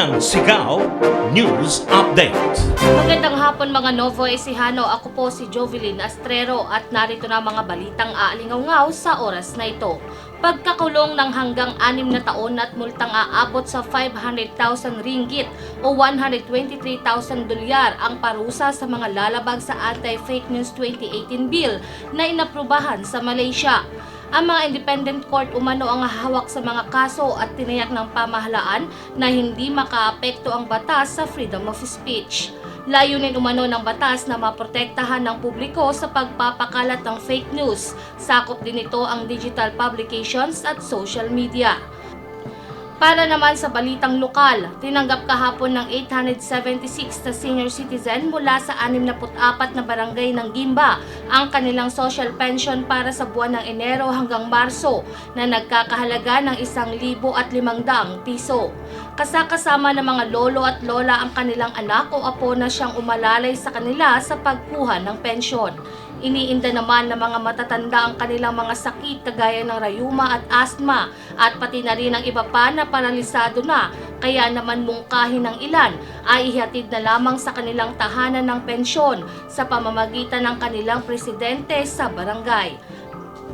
Sigaw News Update. Magandang hapon mga Novo Ecijano. Ako po si Jovelyn Astrero at narito na mga balitang aalingaw sa oras na ito. Pagkakulong ng hanggang 6 na taon at multang aabot sa 500,000 ringgit o 123,000 dolyar ang parusa sa mga lalabag sa Anti-Fake News 2018 Bill na inaprubahan sa Malaysia. Ang mga independent court umano ang hawak sa mga kaso at tiniyak ng pamahalaan na hindi makaapekto ang batas sa freedom of speech. Layunin umano ng batas na maprotektahan ng publiko sa pagpapakalat ng fake news. Sakop din ito ang digital publications at social media. Para naman sa balitang lokal, tinanggap kahapon ng 876 na senior citizen mula sa 64 na barangay ng Gimba ang kanilang social pension para sa buwan ng Enero hanggang Marso na nagkakahalaga ng 1,500 piso. Kasakasama ng mga lolo at lola ang kanilang anak o apo na siyang umalalay sa kanila sa pagkuha ng pensyon. Iniinda naman ng mga matatanda ang kanilang mga sakit kagaya ng rayuma at asthma at pati na rin ang iba pa na paralisado na kaya naman mungkahin ng ilan ay ihatid na lamang sa kanilang tahanan ng pensyon sa pamamagitan ng kanilang presidente sa barangay.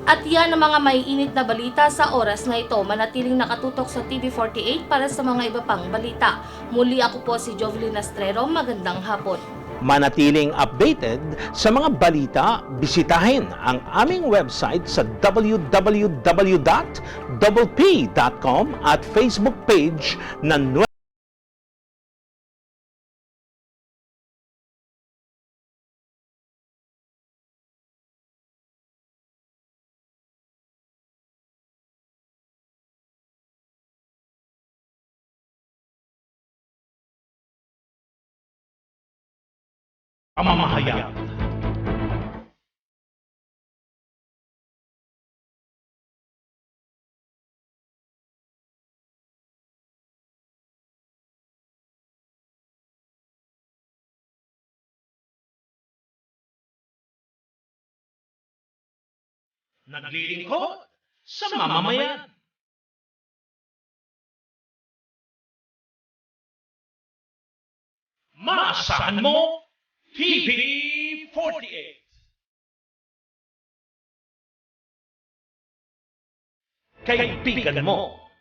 At yan ang mga maiinit na balita sa oras na ito. Manatiling nakatutok sa TV48 para sa mga iba pang balita. Muli ako po si Jovelyn Astrero. Magandang hapon. Manatiling updated sa mga balita, bisitahin ang aming website sa www.doublepay.com at Facebook page ng pamamahayag. Naglilingkod sa mamamayan. Maasahan mo TV48. Kaibigan mo